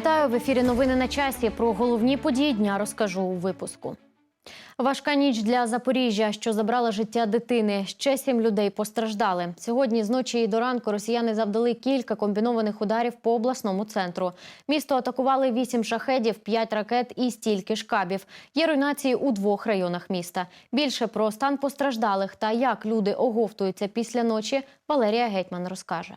Вітаю в ефірі. Новини на часі. Про головні події дня розкажу у випуску. Важка ніч для Запоріжжя, що забрала життя дитини. Ще сім людей постраждали. Сьогодні зночі і до ранку росіяни завдали кілька комбінованих ударів по обласному центру. Місто атакували вісім шахедів, п'ять ракет і стільки ж кабів. Є руйнації у двох районах міста. Більше про стан постраждалих та як люди оговтуються після ночі. Валерія Гетьман розкаже.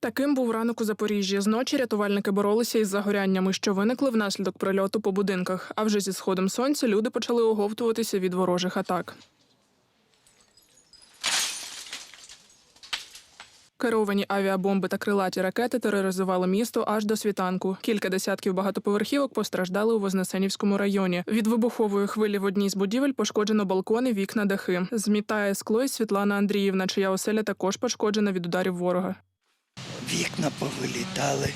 Таким був ранок у Запоріжжі. Зночі рятувальники боролися із загоряннями, що виникли внаслідок прильоту по будинках. А вже зі сходом сонця люди почали оговтуватися від ворожих атак. Керовані авіабомби та крилаті ракети тероризували місто аж до світанку. Кілька десятків багатоповерхівок постраждали у Вознесенівському районі. Від вибухової хвилі в одній з будівель пошкоджено балкони, вікна, дахи. Змітає скло й Світлана Андріївна, чия оселя також пошкоджена від ударів ворога. вікна повилітали.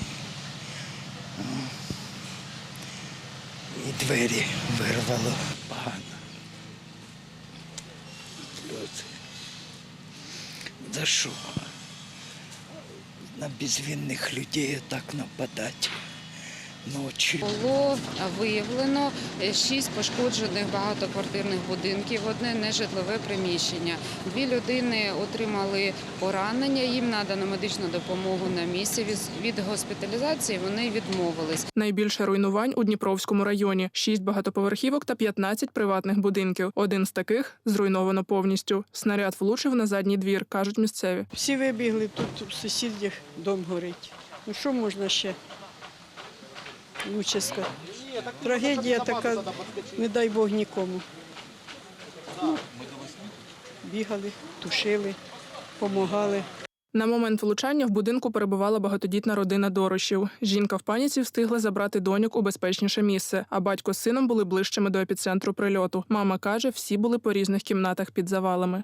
І двері вирвало погано. За що? На безвинных людей так нападати ночі. Було виявлено е, шість пошкоджених багатоквартирних будинків, одне нежитлове приміщення. Дві людини отримали поранення. Їм надано медичну допомогу на місці. Від- Від госпіталізації вони відмовились. Найбільше руйнувань у Дніпровському районі: шість багатоповерхівок та 15 приватних будинків. Один з таких зруйновано повністю. Снаряд влучив на задній двір, кажуть місцеві. Всі вибігли, тут у сусідів дом горить. Ну що можна ще? Лучше. Трагедія така, не дай Бог нікому. Ну, бігали, тушили, допомагали. На момент влучання в будинку перебувала багатодітна родина Дорошів. Жінка в паніці встигла забрати доньок у безпечніше місце, а батько з сином були ближчими до епіцентру прильоту. Мама каже, всі були по різних кімнатах під завалами.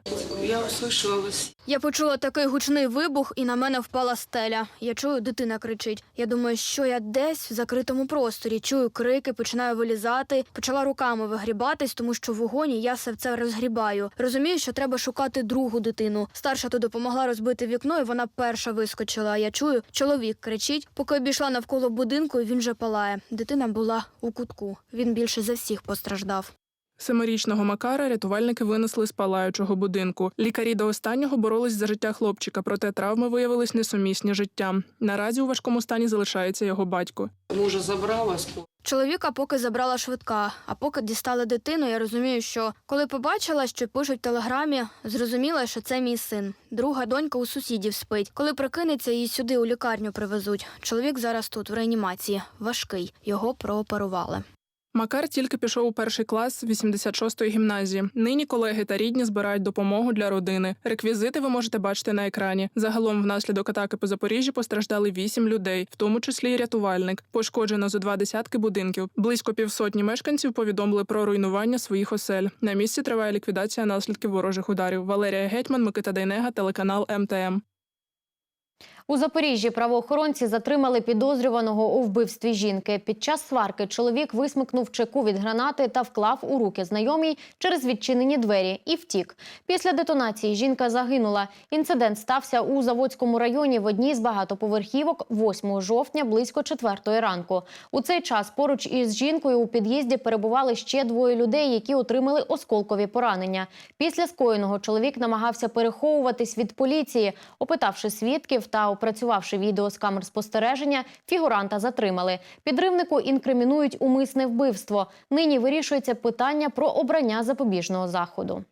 Я почула такий гучний вибух, і на мене впала стеля. Я чую, дитина кричить. Я думаю, що я десь в закритому просторі. Чую крики, починаю вилізати. Почала руками вигрібатись, тому що в вогоні я все це розгрібаю. Розумію, що треба шукати другу дитину. Старша то допомогла розбити вікно, і вона перша вискочила. А я чую, чоловік кричить. Поки обійшла навколо будинку, він вже палає. Дитина була у кутку. Він більше за всіх постраждав. Семирічного Макара рятувальники винесли з палаючого будинку. Лікарі до останнього боролись за життя хлопчика, проте травми виявились несумісні життям. Наразі у важкому стані залишається його батько. Мужа забрала Чоловіка поки забрала швидка, а поки дістали дитину, я розумію, що коли побачила, що пишуть в телеграмі, зрозуміла, що це мій син. Друга донька у сусідів спить. Коли прикинеться, її сюди у лікарню привезуть. Чоловік зараз тут в реанімації, важкий. Його прооперували. Макар тільки пішов у перший клас 86-ї гімназії. Нині колеги та рідні збирають допомогу для родини. Реквізити ви можете бачити на екрані. Загалом, внаслідок атаки по Запоріжжі постраждали вісім людей, в тому числі й рятувальник. Пошкоджено зо два десятки будинків. Близько півсотні мешканців повідомили про руйнування своїх осель. На місці триває ліквідація наслідків ворожих ударів. Валерія Гетьман, Микита Дейнега, телеканал МТМ. У Запоріжжі правоохоронці затримали підозрюваного у вбивстві жінки. Під час сварки чоловік висмикнув чеку від гранати та вклав у руки знайомій через відчинені двері і втік. Після детонації жінка загинула. Інцидент стався у Заводському районі в одній з багатоповерхівок 8 жовтня близько 4 ранку. У цей час поруч із жінкою у під'їзді перебували ще двоє людей, які отримали осколкові поранення. Після скоєного чоловік намагався переховуватись від поліції. Опитавши свідків та опрацювавши відео з камер спостереження, фігуранта затримали. Підривнику інкримінують умисне вбивство. Нині вирішується питання про обрання запобіжного заходу.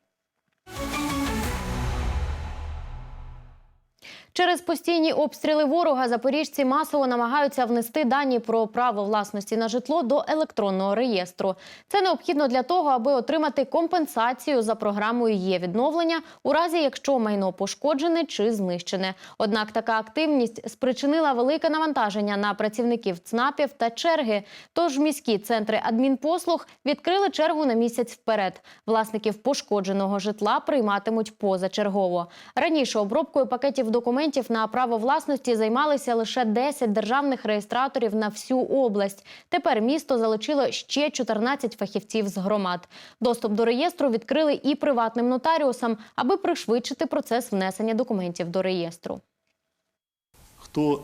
Через постійні обстріли ворога запоріжці масово намагаються внести дані про право власності на житло до електронного реєстру. Це необхідно для того, аби отримати компенсацію за програмою є відновлення у разі, якщо майно пошкоджене чи знищене. Однак така активність спричинила велике навантаження на працівників ЦНАПів та черги. Тож міські центри адмінпослуг відкрили чергу на місяць вперед. Власників пошкодженого житла прийматимуть позачергово. Раніше обробкою пакетів документів документів на право власності займалися лише 10 державних реєстраторів на всю область. Тепер місто залучило ще 14 фахівців з громад. Доступ до реєстру відкрили і приватним нотаріусам, аби пришвидшити процес внесення документів до реєстру. хто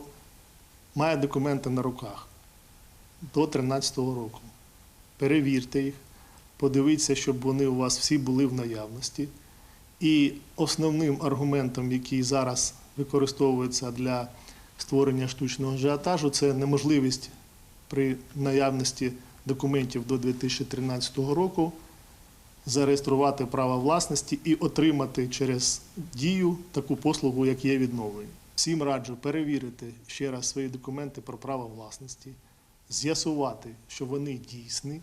має документи на руках до 2013 року. Перевірте їх, подивіться, щоб вони у вас всі були в наявності. І основним аргументом, який зараз використовується для створення штучного ажіотажу, це неможливість при наявності документів до 2013 року зареєструвати право власності і отримати через дію таку послугу, як є відновлення. Всім раджу перевірити ще раз свої документи про право власності, з'ясувати, що вони дійсні,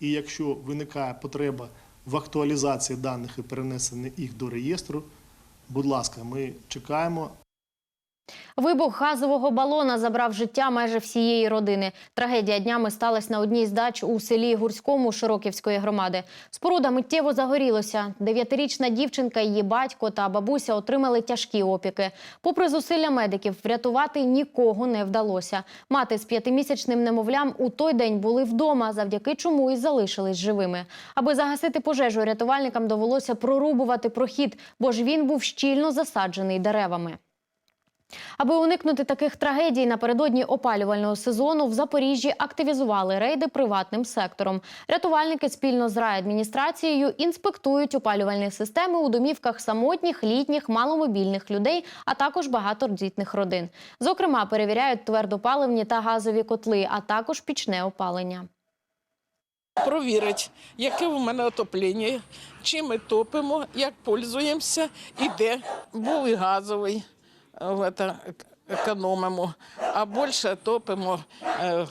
і якщо виникає потреба в акуалізації даних і перенесення їх до реєстру, будь ласка, ми чекаємо Вибух газового балона забрав життя майже всієї родини. Трагедія днями сталася на одній з дач у селі Гурському Широківської громади. Споруда миттєво загорілося. Дев'ятирічна дівчинка, її батько та бабуся отримали тяжкі опіки. Попри зусилля медиків, врятувати нікого не вдалося. Мати з п'ятимісячним немовлям у той день були вдома, завдяки чому і залишились живими. Аби загасити пожежу, рятувальникам довелося прорубувати прохід, бо ж він був щільно засаджений деревами. Аби уникнути таких трагедій напередодні опалювального сезону в Запоріжжі активізували рейди приватним сектором. Рятувальники спільно з райадміністрацією інспектують опалювальні системи у домівках самотніх, літніх, маломобільних людей, а також багатодітних родин. Зокрема, перевіряють твердопаливні та газові котли, а також пічне опалення. Провірить, яке в мене отоплення, чим ми топимо, як пользуємося і де. Був і газовий, економимо, а більше топимо, е,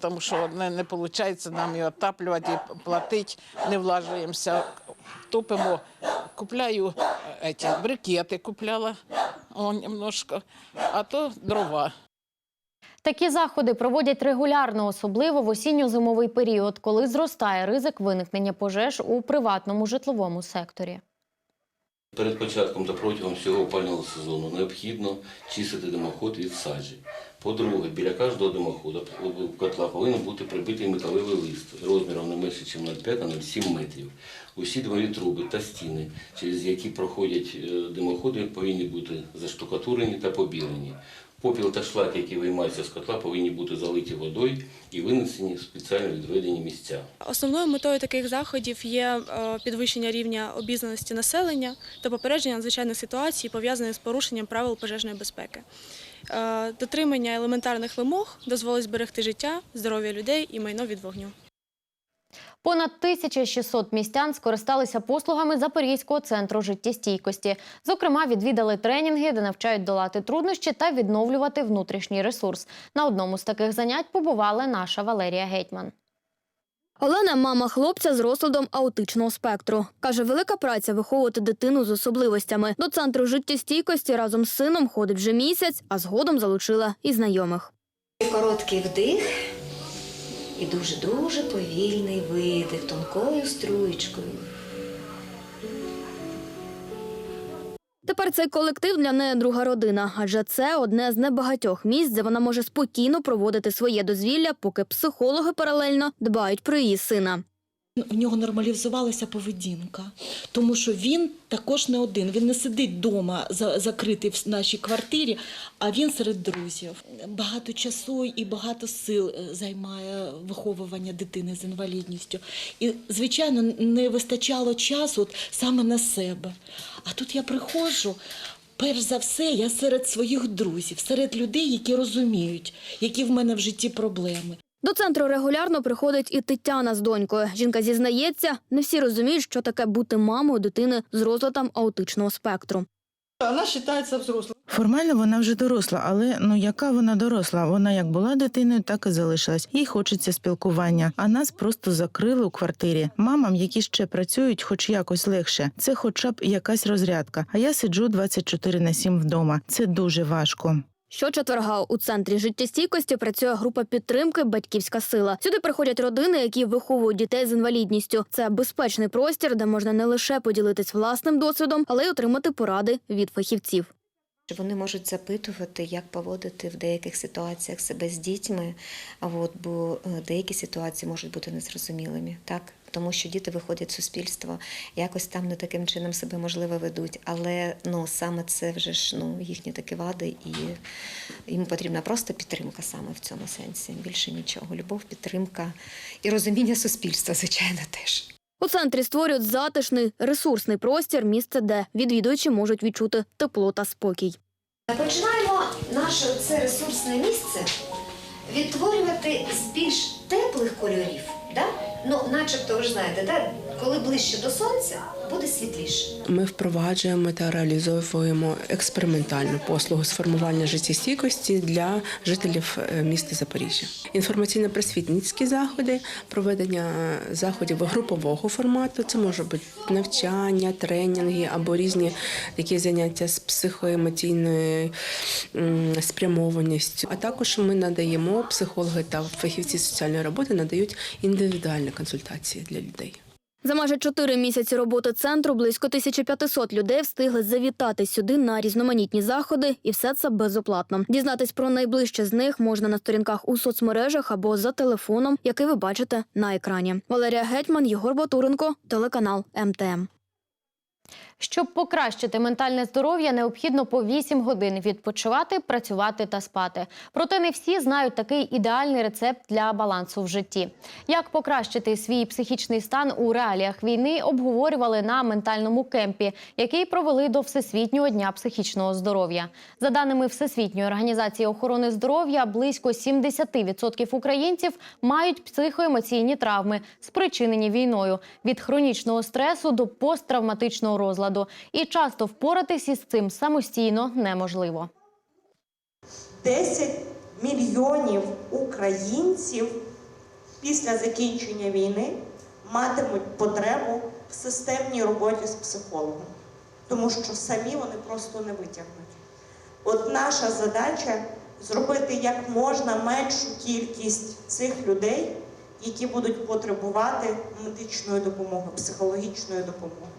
тому що не, не виходить нам і отаплювати, і платити, не влажуємося. Топимо, купляю ці, брикети, купляла о, немножко, а то дрова. Такі заходи проводять регулярно, особливо в осінньо-зимовий період, коли зростає ризик виникнення пожеж у приватному житловому секторі. Перед початком та протягом всього опального сезону необхідно чистити димоход від саджі. По-друге, біля кожного димохода котла повинен бути прибитий металевий лист розміром не менше, ніж 0,5 на 0,7 метрів. Усі димові труби та стіни, через які проходять е, димоходи, повинні бути заштукатурені та побілені. Попіл та шлаки, які виймаються з котла, повинні бути залиті водою і винесені в спеціально відведені місця. Основною метою таких заходів є е, підвищення рівня обізнаності населення та попередження надзвичайних ситуацій, пов'язаних з порушенням правил пожежної безпеки. Е, Дотримання елементарних вимог дозволить зберегти життя, здоров'я людей і майно від вогню. Понад 1600 містян скористалися послугами Запорізького центру життєстійкості. Зокрема, відвідали тренінги, де навчають долати труднощі та відновлювати внутрішній ресурс. На одному з таких занять побувала наша Валерія Гетьман. Олена мама хлопця з розладом аутичного спектру. Каже, велика праця виховувати дитину з особливостями. До центру життєстійкості разом з сином ходить вже місяць, а згодом залучила і знайомих. Короткий вдих і дуже-дуже повільний видих тонкою струєчкою. Тепер цей колектив для неї друга родина, адже це одне з небагатьох місць, де вона може спокійно проводити своє дозвілля, поки психологи паралельно дбають про її сина. В нього нормалізувалася поведінка, тому що він також не один. Він не сидить вдома закритий в нашій квартирі, а він серед друзів. Багато часу і багато сил е, займає виховування дитини з інвалідністю. І, звичайно, не вистачало часу саме на себе. А тут я приходжу. Перш за все, я серед своїх друзів, серед людей, які розуміють, які в мене в житті проблеми. До центру регулярно приходить і Тетяна з донькою. Жінка зізнається, не всі розуміють, що таке бути мамою дитини з розладом аутичного спектру. Вона вважається взрослою. Формально вона вже доросла, але ну яка вона доросла? Вона як була дитиною, так і залишилась. Їй хочеться спілкування, а нас просто закрили у квартирі. Мамам, які ще працюють, хоч якось легше. Це хоча б якась розрядка. А я сиджу 24 на 7 вдома. Це дуже важко. Щочетверга у центрі життєстійкості працює група підтримки Батьківська сила. Сюди приходять родини, які виховують дітей з інвалідністю. Це безпечний простір, де можна не лише поділитись власним досвідом, але й отримати поради від фахівців. Вони можуть запитувати, як поводити в деяких ситуаціях себе з дітьми, а от, бо е, деякі ситуації можуть бути незрозумілими, так? Тому що діти виходять в суспільство, якось там не таким чином себе можливо ведуть. Але ну саме це вже ж ну їхні такі вади, і їм потрібна просто підтримка саме в цьому сенсі. Більше нічого. Любов, підтримка і розуміння суспільства, звичайно, теж. У центрі створюють затишний ресурсний простір, місце, де відвідувачі можуть відчути тепло та спокій. Починаємо наше це ресурсне місце відтворювати з більш теплих кольорів. Да? Ну, начебто, ви ж знаєте, да? коли ближче до сонця, буде світліше. Ми впроваджуємо та реалізовуємо експериментальну послугу з формування життєстійкості для жителів е, міста Запоріжжя. Інформаційно-просвітницькі заходи, проведення заходів групового формату. Це може бути навчання, тренінги або різні такі заняття з психоемоційною спрямованістю. А також ми надаємо психологи та фахівці соціальної роботи надають індивідуальні консультації для людей. За майже чотири місяці роботи центру близько 1500 людей встигли завітати сюди на різноманітні заходи, і все це безоплатно. Дізнатись про найближче з них можна на сторінках у соцмережах або за телефоном, який ви бачите на екрані. Валерія Гетьман, Єгор Батуренко, телеканал МТМ. Щоб покращити ментальне здоров'я, необхідно по 8 годин відпочивати, працювати та спати. Проте не всі знають такий ідеальний рецепт для балансу в житті. Як покращити свій психічний стан у реаліях війни, обговорювали на ментальному кемпі, який провели до Всесвітнього дня психічного здоров'я. За даними Всесвітньої організації охорони здоров'я, близько 70% українців мають психоемоційні травми, спричинені війною від хронічного стресу до посттравматичного розладу. І часто впоратись із цим самостійно неможливо. 10 мільйонів українців після закінчення війни матимуть потребу в системній роботі з психологом, тому що самі вони просто не витягнуть. От наша задача зробити як можна меншу кількість цих людей, які будуть потребувати медичної допомоги, психологічної допомоги.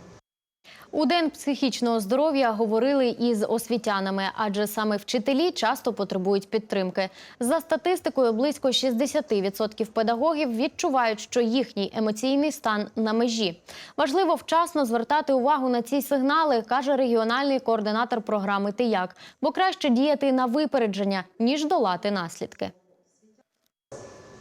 У день психічного здоров'я говорили із освітянами, адже саме вчителі часто потребують підтримки. За статистикою, близько 60% педагогів відчувають, що їхній емоційний стан на межі. Важливо вчасно звертати увагу на ці сигнали, каже регіональний координатор програми «Тияк», бо краще діяти на випередження ніж долати наслідки.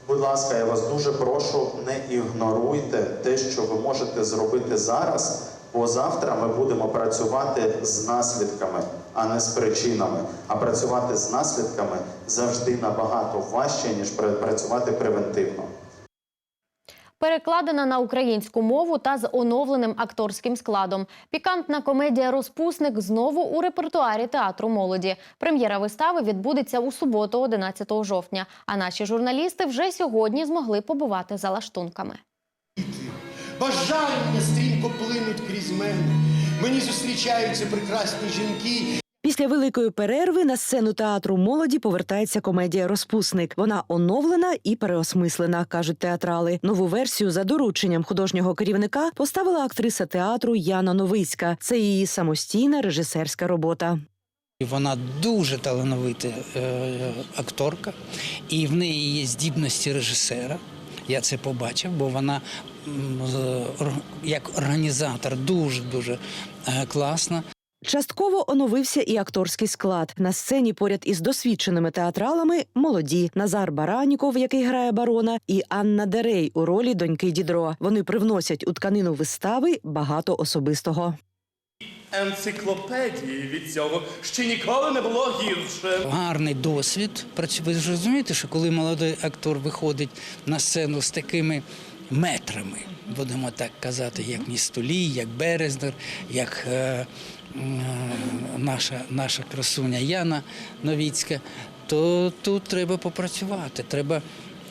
Будь ласка, я вас дуже прошу, не ігноруйте те, що ви можете зробити зараз, бо завтра ми будемо працювати з наслідками, а не з причинами. А працювати з наслідками завжди набагато важче, ніж працювати превентивно. Перекладена на українську мову та з оновленим акторським складом. Пікантна комедія Розпусник знову у репертуарі театру молоді. Прем'єра вистави відбудеться у суботу, 11 жовтня. А наші журналісти вже сьогодні змогли побувати за лаштунками. Бажання стрімко плинуть крізь мене. Мені зустрічаються прекрасні жінки. Після великої перерви на сцену театру молоді повертається комедія Розпусник. Вона оновлена і переосмислена, кажуть театрали. Нову версію за дорученням художнього керівника поставила актриса театру Яна Новицька. Це її самостійна режисерська робота. Вона дуже талановита е, акторка, і в неї є здібності режисера. Я це побачив, бо вона як організатор дуже дуже е, класна. Частково оновився і акторський склад. На сцені поряд із досвідченими театралами молоді Назар Бараніков, який грає барона, і Анна Дерей у ролі доньки Дідро. Вони привносять у тканину вистави багато особистого. Енциклопедії від цього ще ніколи не було гірше. Гарний досвід. Ви ж розумієте, що коли молодий актор виходить на сцену з такими метрами, будемо так казати, як Ністолій, як Березнер, як е, м, наша, наша красуня Яна Новіцька, то тут треба попрацювати, треба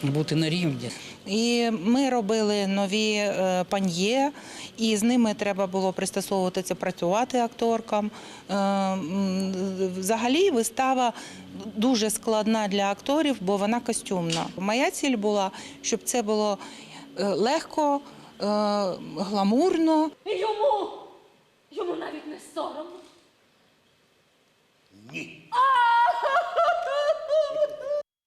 бути на рівні. І ми робили нові е, паньє, і з ними треба було пристосовуватися, працювати акторкам. Е, Взагалі вистава дуже складна для акторів, бо вона костюмна. Моя ціль була, щоб це було е, легко, гламурно. Йому, йому навіть не соромно. Ні.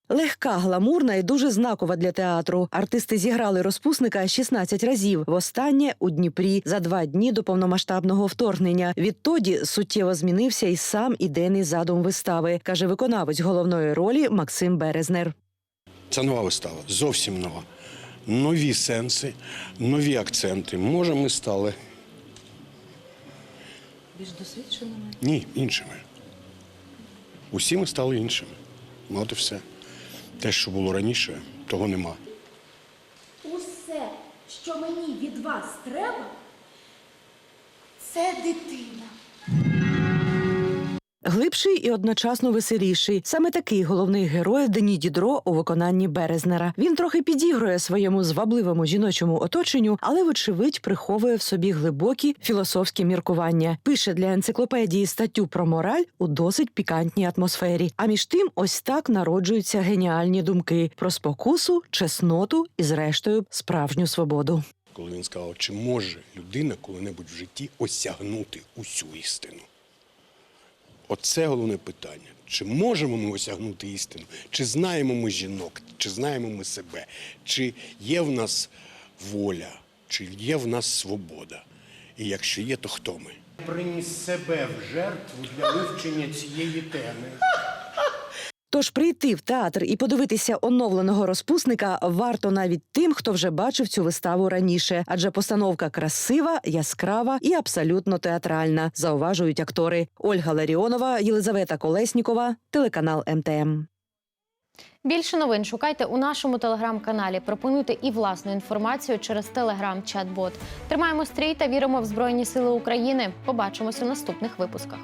Легка, гламурна і дуже знакова для театру. Артисти зіграли розпусника 16 разів. Востаннє у Дніпрі за два дні до повномасштабного вторгнення. Відтоді суттєво змінився і сам ідейний задум вистави, каже виконавець головної ролі Максим Березнер. Це нова вистава, зовсім нова. Нові сенси, нові акценти. Може, ми стали Більш досвідченими. ні, іншими. Усі ми стали іншими. Ну, От і все. Те, що було раніше, того нема. Усе, що мені від вас треба, це дитина. Глибший і одночасно веселіший. Саме такий головний герой Дені Дідро у виконанні Березнера. Він трохи підігрує своєму звабливому жіночому оточенню, але, вочевидь, приховує в собі глибокі філософські міркування. Пише для енциклопедії статтю про мораль у досить пікантній атмосфері. А між тим, ось так народжуються геніальні думки про спокусу, чесноту і, зрештою, справжню свободу. Коли він сказав, чи може людина коли-небудь в житті осягнути усю істину? Оце головне питання. Чи можемо ми осягнути істину? Чи знаємо ми жінок, чи знаємо ми себе? Чи є в нас воля, чи є в нас свобода? І якщо є, то хто ми? Приніс себе в жертву для вивчення цієї теми. Тож прийти в театр і подивитися оновленого розпусника варто навіть тим, хто вже бачив цю виставу раніше, адже постановка красива, яскрава і абсолютно театральна, зауважують актори. Ольга Ларіонова, Єлизавета Колеснікова, телеканал МТМ. Більше новин шукайте у нашому телеграм-каналі. Пропонуйте і власну інформацію через телеграм-чат-бот. Тримаємо стрій та віримо в Збройні Сили України. Побачимось у наступних випусках.